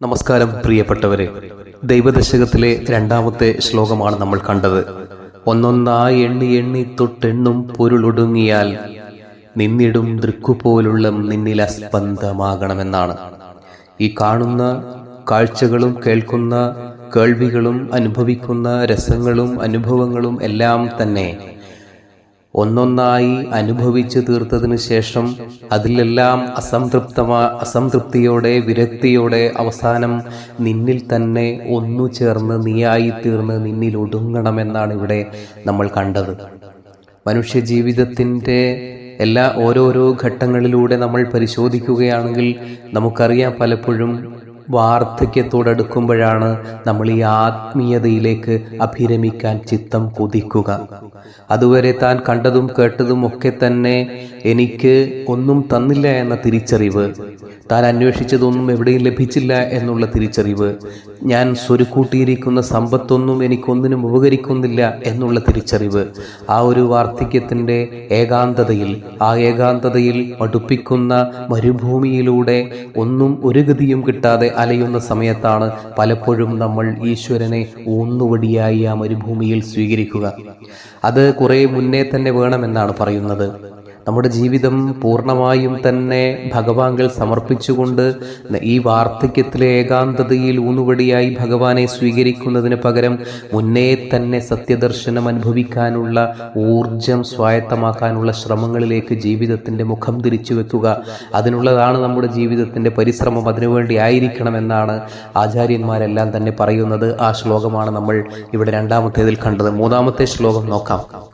നമസ്കാരം പ്രിയപ്പെട്ടവരെ. ദൈവദശകത്തിലെ രണ്ടാമത്തെ ശ്ലോകമാണ് നമ്മൾ കണ്ടത്. ഒന്നൊന്നായി എണ്ണി എണ്ണി തൊട്ടെണ്ണും പൊരുളൊടുങ്ങിയാൽ നിന്നിടും ദൃക്കുപോലുള്ള നിന്നിൽ അസ്പന്ദമാകണമെന്നാണ് ഈ കാണുന്ന കാഴ്ചകളും കേൾക്കുന്ന കേൾവികളും അനുഭവിക്കുന്ന രസങ്ങളും അനുഭവങ്ങളും എല്ലാം തന്നെ ഒന്നൊന്നായി അനുഭവിച്ചു തീർത്തതിനു ശേഷം അതിലെല്ലാം അസംതൃപ്തമാ അസംതൃപ്തിയോടെ വിരക്തിയോടെ അവസാനം നിന്നിൽ തന്നെ ഒന്നു ചേർന്ന് നീയായി തീർന്ന് നിന്നിൽ ഒടുങ്ങണമെന്നാണ് ഇവിടെ നമ്മൾ കണ്ടത്. മനുഷ്യ ജീവിതത്തിന്റെ എല്ലാ ഓരോരോ ഘട്ടങ്ങളിലൂടെ നമ്മൾ പരിശോധിക്കുകയാണെങ്കിൽ നമുക്കറിയാം പലപ്പോഴും വാർദ്ധക്യത്തോടടുക്കുമ്പോഴാണ് നമ്മൾ ഈ ആത്മീയതയിലേക്ക് അഭിരമിക്കാൻ ചിത്തം കൊതിക്കുക. അതുവരെ താൻ കണ്ടതും കേട്ടതും ഒക്കെ തന്നെ എനിക്ക് ഒന്നും തന്നില്ല എന്ന തിരിച്ചറിവ് താൻ അന്വേഷിച്ചതൊന്നും എവിടെയും ലഭിച്ചില്ല എന്നുള്ള തിരിച്ചറിവ് ഞാൻ സ്വരുക്കൂട്ടിയിരിക്കുന്ന സമ്പത്തൊന്നും എനിക്കൊന്നിനും ഉപകരിക്കുന്നില്ല എന്നുള്ള തിരിച്ചറിവ് ആ ഒരു വാർദ്ധക്യത്തിന്റെ ഏകാന്തതയിൽ ആ ഏകാന്തതയിൽ മടുപ്പിക്കുന്ന മരുഭൂമിയിലൂടെ ഒന്നും ഒരു ഗതിയും കിട്ടാതെ അലയുന്ന സമയത്താണ് പലപ്പോഴും നമ്മൾ ഈശ്വരനെ ഊന്നുവടിയായി ആ മരുഭൂമിയിൽ സ്വീകരിക്കുക. അത് കുറേ മുന്നേ തന്നെ വേണമെന്നാണ് പറയുന്നത്. നമ്മുടെ ജീവിതം പൂർണമായും തന്നെ ഭഗവാങ്കിൽ സമർപ്പിച്ചുകൊണ്ട് ഈ വാർദ്ധക്യത്തിലെ ഏകാന്തതയിൽ ഊന്നുവടിയായി ഭഗവാനെ സ്വീകരിക്കുന്നതിന് പകരം മുന്നേ തന്നെ സത്യദർശനം അനുഭവിക്കാനുള്ള ഊർജം സ്വായത്തമാക്കാനുള്ള ശ്രമങ്ങളിലേക്ക് ജീവിതത്തിന്റെ മുഖം തിരിച്ചു വെക്കുക. അതിനുള്ളതാണ് നമ്മുടെ ജീവിതത്തിന്റെ പരിശ്രമം. അതിനുവേണ്ടി ആയിരിക്കണമെന്നാണ് ആചാര്യന്മാരെല്ലാം തന്നെ പറയുന്നത്. ആ ശ്ലോകമാണ് നമ്മൾ ഇവിടെ രണ്ടാമത്തേതിൽ കണ്ടത്. മൂന്നാമത്തെ ശ്ലോകം നോക്കാം.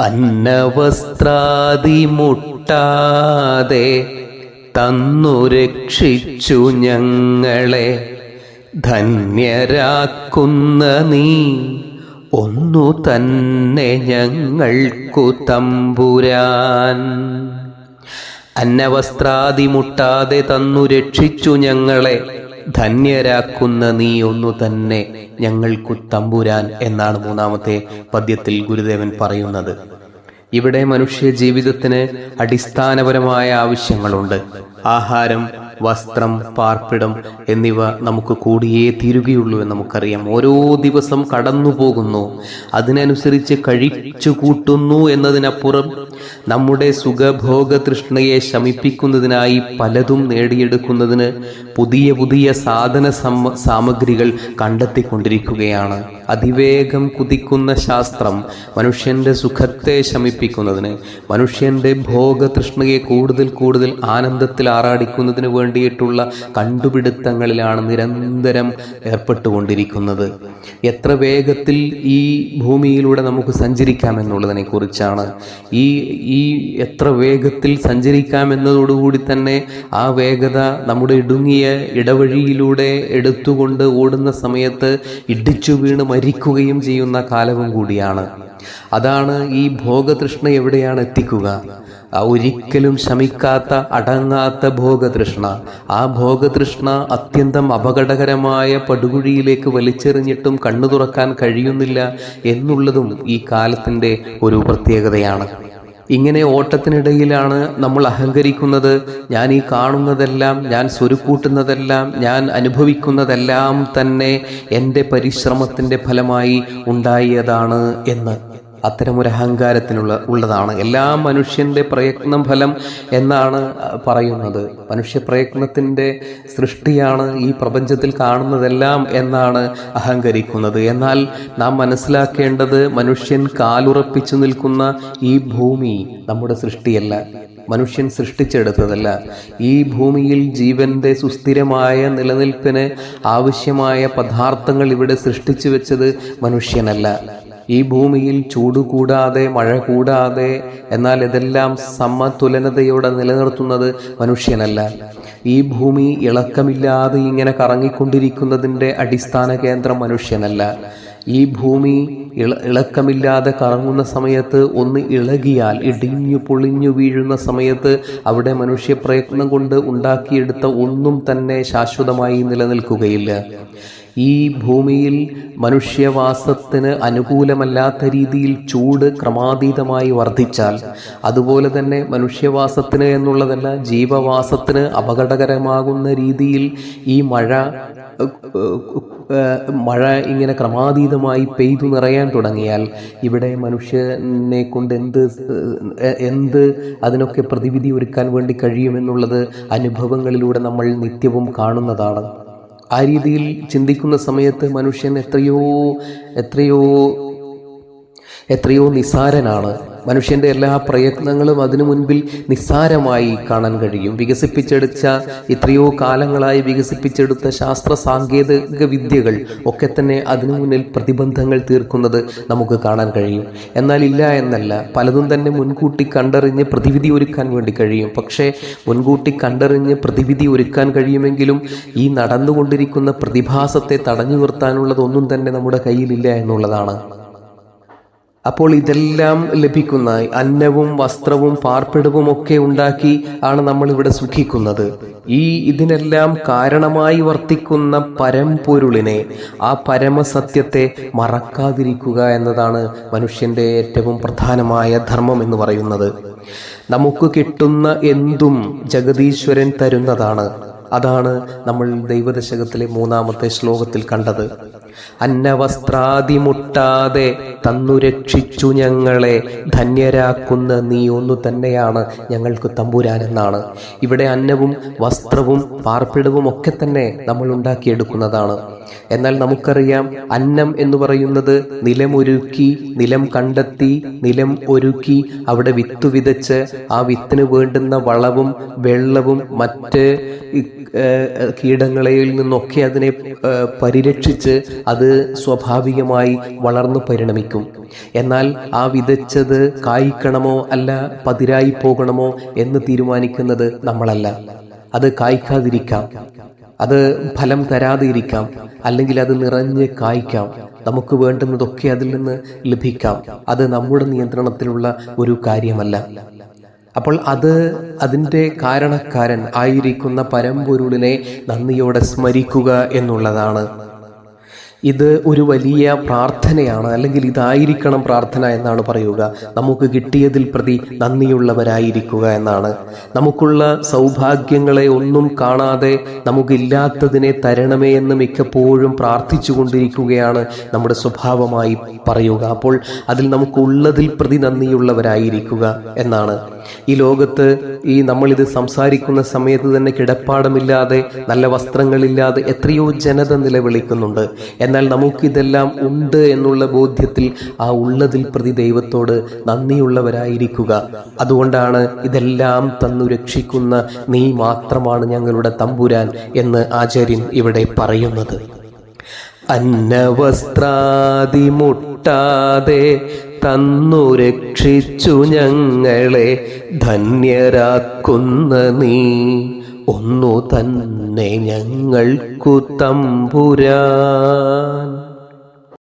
അന്നവസ്ത്രാദി മുട്ടാതെ തന്നു രക്ഷിച്ചു ഞങ്ങളെ. ധന്യരാക്കുന്ന നീ ഒന്നു തന്നെ ഞങ്ങൾക്കു തമ്പുരാൻ. അന്നവസ്ത്രാതിമുട്ടാതെ തന്നു രക്ഷിച്ചു ഞങ്ങളെ. ധന്യരാക്കുന്ന നീ ഒന്നു തന്നെ ഞങ്ങൾക്കു തമ്പുരാൻ എന്നാണ് മൂന്നാമത്തെ പദ്യത്തിൽ ഗുരുദേവൻ പറയുന്നത്. ഇവിടെ മനുഷ്യ ജീവിതത്തിന് അടിസ്ഥാനപരമായ ആവശ്യങ്ങളുണ്ട്. ആഹാരം വസ്ത്രം പാർപ്പിടം എന്നിവ നമുക്ക് കൂടിയേ തീരുകയുള്ളൂ എന്ന് നമുക്കറിയാം. ഓരോ ദിവസം കടന്നു പോകുന്നു. അതിനനുസരിച്ച് കഴിച്ചു കൂട്ടുന്നു എന്നതിനപ്പുറം നമ്മുടെ സുഖഭോഗ തൃഷ്ണയെ ശമിപ്പിക്കുന്നതിനായി പലതും നേടിയെടുക്കുന്നതിന് പുതിയ പുതിയ സാധന സാമഗ്രികൾ കണ്ടെത്തിക്കൊണ്ടിരിക്കുകയാണ്. അതിവേഗം കുതിക്കുന്ന ശാസ്ത്രം മനുഷ്യന്റെ സുഖത്തെ ശമിപ്പിക്കുന്നതിന് മനുഷ്യന്റെ ഭോഗതൃഷ്ണയെ കൂടുതൽ കൂടുതൽ ആനന്ദത്തിൽ ആറാടിക്കുന്നതിന് വേണ്ടിയിട്ടുള്ള കണ്ടുപിടുത്തങ്ങളിലാണ് നിരന്തരം ഏർപ്പെട്ടുകൊണ്ടിരിക്കുന്നത്. എത്ര വേഗത്തിൽ ഈ ഭൂമിയിലൂടെ നമുക്ക് സഞ്ചരിക്കാം എന്നുള്ളതിനെ കുറിച്ചാണ് ഈ ഈ എത്ര വേഗത്തിൽ സഞ്ചരിക്കാം എന്നതോടുകൂടി തന്നെ ആ വേഗത നമ്മുടെ ഇടുങ്ങിയ ഇടവഴിയിലൂടെ എടുത്തുകൊണ്ട് ഓടുന്ന സമയത്ത് ഇടിച്ചു വീണ് മരിക്കുകയും ചെയ്യുന്ന കാലവും കൂടിയാണ്. അതാണ് ഈ ഭോഗതൃഷ്ണ എവിടെയാണ് എത്തിക്കുക? ഒരിക്കലും ശമിക്കാത്ത അടങ്ങാത്ത ഭോഗതൃഷ്ണ. ആ ഭോഗതൃഷ്ണ അത്യന്തം അപകടകരമായ പടുകുഴിയിലേക്ക് വലിച്ചെറിഞ്ഞിട്ടും കണ്ണു തുറക്കാൻ കഴിയുന്നില്ല എന്നുള്ളതും ഈ കാലത്തിന്റെ ഒരു പ്രത്യേകതയാണ്. ഇങ്ങനെ ഓട്ടത്തിനിടയിലാണ് നമ്മൾ അഹങ്കരിക്കുന്നത്. ഞാൻ ഈ കാണുന്നതെല്ലാം ഞാൻ സ്വരുക്കൂട്ടുന്നതെല്ലാം ഞാൻ അനുഭവിക്കുന്നതെല്ലാം തന്നെ എന്റെ പരിശ്രമത്തിന്റെ ഫലമായി ഉണ്ടായതാണ് എന്ന്. അത്തരമൊരു അഹങ്കാരത്തിനുള്ള ഉള്ളതാണ്. എല്ലാ മനുഷ്യന്റെ പ്രയത്നം ഫലം എന്നാണ് പറയുന്നത്. മനുഷ്യ പ്രയത്നത്തിന്റെ സൃഷ്ടിയാണ് ഈ പ്രപഞ്ചത്തിൽ കാണുന്നതെല്ലാം എന്നാണ് അഹങ്കരിക്കുന്നത്. എന്നാൽ നാം മനസ്സിലാക്കേണ്ടത് മനുഷ്യൻ കാലുറപ്പിച്ചു നിൽക്കുന്ന ഈ ഭൂമി നമ്മുടെ സൃഷ്ടിയല്ല. മനുഷ്യൻ സൃഷ്ടിച്ചെടുത്തതല്ല. ഈ ഭൂമിയിൽ ജീവന്റെ സുസ്ഥിരമായ നിലനിൽപ്പിന് ആവശ്യമായ പദാർത്ഥങ്ങൾ ഇവിടെ സൃഷ്ടിച്ചു വെച്ചത് മനുഷ്യനല്ല. ഈ ഭൂമിയിൽ ചൂട് കൂടാതെ മഴ കൂടാതെ എന്നാൽ ഇതെല്ലാം സമതുലനതയോടെ നിലനിർത്തുന്നത് മനുഷ്യനല്ല. ഈ ഭൂമി ഇളക്കമില്ലാതെ ഇങ്ങനെ കറങ്ങിക്കൊണ്ടിരിക്കുന്നതിന്റെ അടിസ്ഥാന കേന്ദ്രം മനുഷ്യനല്ല. ഈ ഭൂമി ഇള ഇളക്കമില്ലാതെ കറങ്ങുന്ന സമയത്ത് ഒന്ന് ഇളകിയാൽ ഇടിഞ്ഞു പൊളിഞ്ഞു വീഴുന്ന സമയത്ത് അവിടെ മനുഷ്യ പ്രയത്നം കൊണ്ട് ഉണ്ടാക്കിയെടുത്ത ഒന്നും തന്നെ ശാശ്വതമായി നിലനിൽക്കുകയില്ല. ഈ ഭൂമിയിൽ മനുഷ്യവാസത്തിന് അനുകൂലമല്ലാത്ത രീതിയിൽ ചൂട് ക്രമാതീതമായി വർദ്ധിച്ചാൽ അതുപോലെ തന്നെ മനുഷ്യവാസത്തിന് എന്നുള്ളതല്ല ജീവവാസത്തിന് അപകടകരമാകുന്ന രീതിയിൽ ഈ മഴ മഴ ഇങ്ങനെ ക്രമാതീതമായി പെയ്തു നിറയാൻ തുടങ്ങിയാൽ ഇവിടെ മനുഷ്യനെ കൊണ്ട് എന്ത് എന്ത് അതിനൊക്കെ പ്രതിവിധി ഒരുക്കാൻ വേണ്ടി കഴിയുമെന്നുള്ളത് അനുഭവങ്ങളിലൂടെ നമ്മൾ നിത്യവും കാണുന്നതാണ്. ആ രീതിയിൽ ചിന്തിക്കുന്ന സമയത്ത് മനുഷ്യൻ എത്രയോ എത്രയോ എത്രയോ നിസ്സാരനാണ്. മനുഷ്യന്റെ എല്ലാ പ്രയത്നങ്ങളും അതിനു മുൻപിൽ നിസ്സാരമായി കാണാൻ കഴിയും. വികസിപ്പിച്ചെടുത്ത എത്രയോ കാലങ്ങളായി വികസിപ്പിച്ചെടുത്ത ശാസ്ത്ര സാങ്കേതിക വിദ്യകൾ ഒക്കെ തന്നെ അതിനു മുന്നിൽ പ്രതിബന്ധങ്ങൾ തീർക്കുന്നത് നമുക്ക് കാണാൻ കഴിയും. എന്നാൽ ഇല്ല എന്നല്ല പലതും തന്നെ മുൻകൂട്ടി കണ്ടറിഞ്ഞ് പ്രതിവിധി ഒരുക്കാൻ വേണ്ടി കഴിയും. പക്ഷേ മുൻകൂട്ടി കണ്ടറിഞ്ഞ് പ്രതിവിധി ഒരുക്കാൻ കഴിയുമെങ്കിലും ഈ നടന്നുകൊണ്ടിരിക്കുന്ന പ്രതിഭാസത്തെ തടഞ്ഞു നിർത്താനുള്ളതൊന്നും തന്നെ നമ്മുടെ കയ്യിലില്ല എന്നുള്ളതാണ്. അപ്പോൾ ഇതെല്ലാം ലഭിക്കുന്ന അന്നവും വസ്ത്രവും പാർപ്പിടവും ഒക്കെ ഉണ്ടാക്കി ആണ് നമ്മൾ ഇവിടെ സുഖിക്കുന്നത്. ഈ ഇതിനെല്ലാം കാരണമായി വർത്തിക്കുന്ന പരംപൊരുളിനെ ആ പരമസത്യത്തെ മറക്കാതിരിക്കുക എന്നതാണ് മനുഷ്യന്റെ ഏറ്റവും പ്രധാനമായ ധർമ്മം എന്ന് പറയുന്നത്. നമുക്ക് കിട്ടുന്ന എന്തും ജഗദീശ്വരൻ തരുന്നതാണ്. അതാണ് നമ്മൾ ദൈവദശകത്തിലെ മൂന്നാമത്തെ ശ്ലോകത്തിൽ കണ്ടത്. അന്നവസ്ത്രാദി മുട്ടാതെ തന്നു രക്ഷിച്ചു ഞങ്ങളെ. ധന്യരാക്കുന്ന നീ ഒന്നു തന്നെയാണ് ഞങ്ങൾക്ക് തമ്പുരാൻ എന്നാണ് ഇവിടെ അന്നവും വസ്ത്രവും പാർപ്പിടവും ഒക്കെ തന്നെ നമ്മൾ ഉണ്ടാക്കിയെടുക്കുന്നതാണ്. എന്നാൽ നമുക്കറിയാം അന്നം എന്ന് പറയുന്നത് നിലമൊരുക്കി നിലം കണ്ടെത്തി നിലം ഒരുക്കി അവിടെ വിത്ത് വിതച്ച് ആ വിത്തിന് വേണ്ടുന്ന വളവും വെള്ളവും മറ്റ് കീടങ്ങളിൽ നിന്നൊക്കെ അതിനെ പരിരക്ഷിച്ച് അത് സ്വാഭാവികമായി വളർന്നു പരിണമിക്കും. എന്നാൽ ആ വിതച്ചത് കായ്ക്കണമോ അല്ല പതിരായി പോകണമോ എന്ന് തീരുമാനിക്കുന്നത് നമ്മളല്ല. അത് കായ്ക്കാതിരിക്കാം. അത് ഫലം തരാതെ ഇരിക്കാം അല്ലെങ്കിൽ അത് നിറഞ്ഞ് കായ്ക്കാം. നമുക്ക് വേണ്ടുന്നതൊക്കെ അതിൽ നിന്ന് ലഭിക്കാം. അത് നമ്മുടെ നിയന്ത്രണത്തിലുള്ള ഒരു കാര്യമല്ല. അപ്പോൾ അത് അതിന്റെ കാരണക്കാരൻ ആയിരിക്കുന്ന പരമ്പൊരുളിനെ നന്ദിയോടെ സ്മരിക്കുക എന്നുള്ളതാണ്. ഇത് ഒരു വലിയ പ്രാർത്ഥനയാണ് അല്ലെങ്കിൽ ഇതായിരിക്കണം പ്രാർത്ഥന എന്നാണ് പറയുക. നമുക്ക് കിട്ടിയതിൽ പ്രതി നന്ദിയുള്ളവരായിരിക്കുക എന്നാണ്. നമുക്കുള്ള സൗഭാഗ്യങ്ങളെ ഒന്നും കാണാതെ നമുക്കില്ലാത്തതിനെ തരണമേ എന്ന് മിക്കപ്പോഴും പ്രാർത്ഥിച്ചു കൊണ്ടിരിക്കുകയാണ് നമ്മുടെ സ്വഭാവമായി പറയുക. അപ്പോൾ അതിൽ നമുക്കുള്ളതിൽ പ്രതി നന്ദിയുള്ളവരായിരിക്കുക എന്നാണ്. ഈ ലോകത്ത് ഈ നമ്മളിത് സംസാരിക്കുന്ന സമയത്ത് തന്നെ കിടപ്പാടമില്ലാതെ നല്ല വസ്ത്രങ്ങളില്ലാതെ എത്രയോ ജനത നിലവിളിക്കുന്നുണ്ട്. നമുക്കിതെല്ലാം ഉണ്ട് എന്നുള്ള ബോധ്യത്തിൽ ആ ഉള്ളതിൽ പ്രതി ദൈവത്തോട് നന്ദിയുള്ളവരായിരിക്കുക. അതുകൊണ്ടാണ് ഇതെല്ലാം തന്നു രക്ഷിക്കുന്ന നീ മാത്രമാണ് ഞങ്ങളുടെ തമ്പുരാൻ എന്ന് ആചാര്യൻ ഇവിടെ പറയുന്നത്. അന്നവസ്ത്രാതിമുട്ടാതെ തന്നു രക്ഷിച്ചു ഞങ്ങളെ ധന്യരാക്കുന്ന നീ. ഒന്നു തന്നെ ഞങ്ങൾക്കു തമ്പുരാൻ.